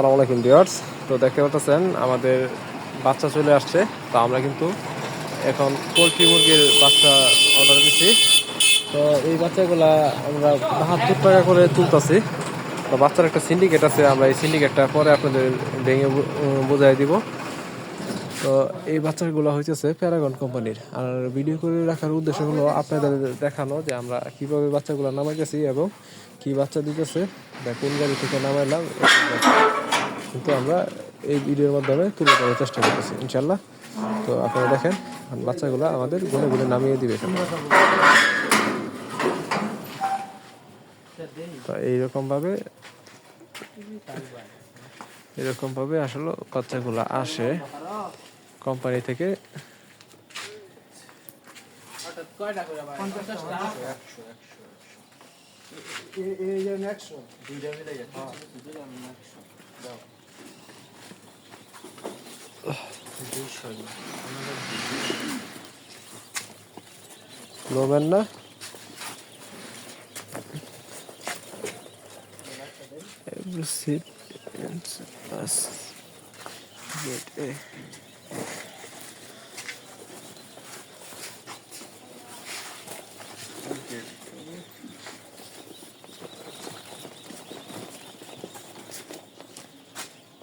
আসসালামু আলাইকুম, ভিউয়ার্স। তো দেখতে পাচ্ছেন, আমাদের বাচ্চা চলে আসছে। তো আমরা কিন্তু এখন পোলট্রি মুরগির বাচ্চা অর্ডার দিচ্ছি তো এই বাচ্চাগুলা আমরা বাহাত্তর টাকা করে তুলতেছি। তো বাচ্চার একটা সিন্ডিকেট আছে, আমরা এই সিন্ডিকেটটা পরে আপনাদের ভেঙে বুঝাই দিব। তো এই বাচ্চাগুলো হইতেছে প্যারাগন কোম্পানির। আর ভিডিও করে রাখার উদ্দেশ্য হলো আপনাদের দেখানো যে আমরা কীভাবে বাচ্চাগুলো নামাইতেছি এবং কি বাচ্চা দিতেছে, বা কোন গাড়ি থেকে নামাইলাম। কিন্তু আমরা এই ভিডিওর মাধ্যমে তুলে ধরার চেষ্টা করতেছি ইনশাল্লাহ তো আপনারা দেখেন বাচ্চাগুলো আমাদের গুনে গুনে নামিয়ে দিবে তো এইরকম ভাবে এরকম ভাবে আসলে বাচ্চাগুলো আসে কোম্পানি থেকে। লোবেন না Every seat and us get a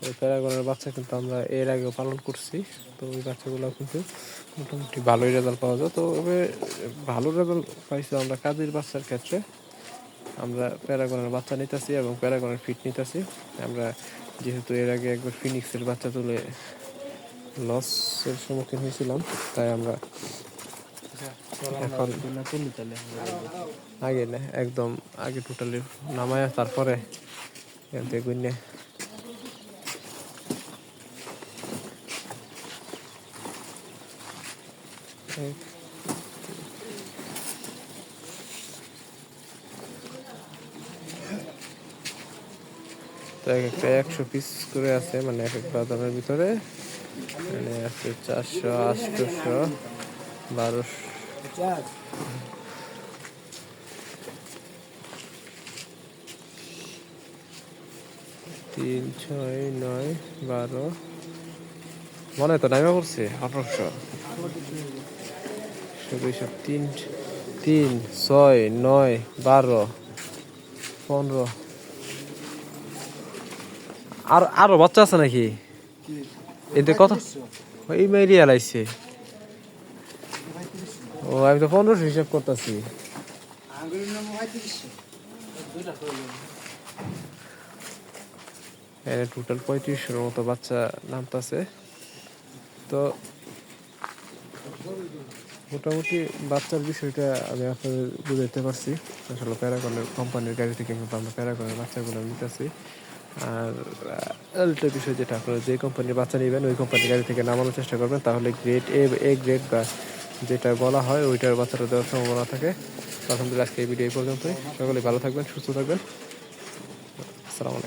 ওই প্যারাগনের বাচ্চা কিন্তু আমরা এর আগেও পালন করছি। তো ওই বাচ্চাগুলো কিন্তু মোটামুটি ভালোই রেজাল্ট পাওয়া যায়। তো এবার ভালো রেজাল্ট পাইছি আমরা কাজের বাচ্চার ক্ষেত্রে। আমরা প্যারাগনের বাচ্চা নিতেছি এবং প্যারাগনের ফিট নিতেছি। আমরা যেহেতু এর আগে একবার ফিনিক্সের বাচ্চা তুলে লসের সম্মুখীন হয়েছিলাম, তাই আমরা এখন আগে না, একদম আগে টোটালি নামায় তারপরে বেগুন নিয়ে তো এক একটা একশো পিস করে আছে মানে এক এক বাদামের ভিতরে। মানে আছে চারশো, আটশোশো, বারোশো তিন, ছয়, নয়, বারো। মনে তো নামে পড়ছে আঠারোশো। তিন তিন ছয় নয় বারো পনেরো। আর আরও বাচ্চা আছে নাকি? এতে কত? এই মেরি আলাইছে ও আমি তো পনেরোশো হিসাব করতেছি। টোটাল পঁয়ত্রিশশোর মতো বাচ্চা নামতাছে। তো মোটামুটি বাচ্চার বিষয়টা আমি আপনাদের বুঝাইতে পারছি। আসলে প্যারাগনের কোম্পানির গাড়ি থেকে কিন্তু আমরা প্যারাগনের বাচ্চাগুলো নিতেছি। আর আরেকটা বিষয় যেটা আপনারা যে কোম্পানির বাচ্চা নেবেন, ওই কোম্পানির গাড়ি থেকে নামানোর চেষ্টা করবেন, তাহলে গ্রেড এ এ গ্রেড বা যেটা বলা হয়, ওইটার বাচ্চাটা দেওয়ার সম্ভাবনা থাকে। আলহামদুলিল্লাহ, আজকে এই ভিডিও এই পর্যন্তই। সকলে ভালো থাকবেন, সুস্থ থাকবেন। আসসালামু আলাইকুম।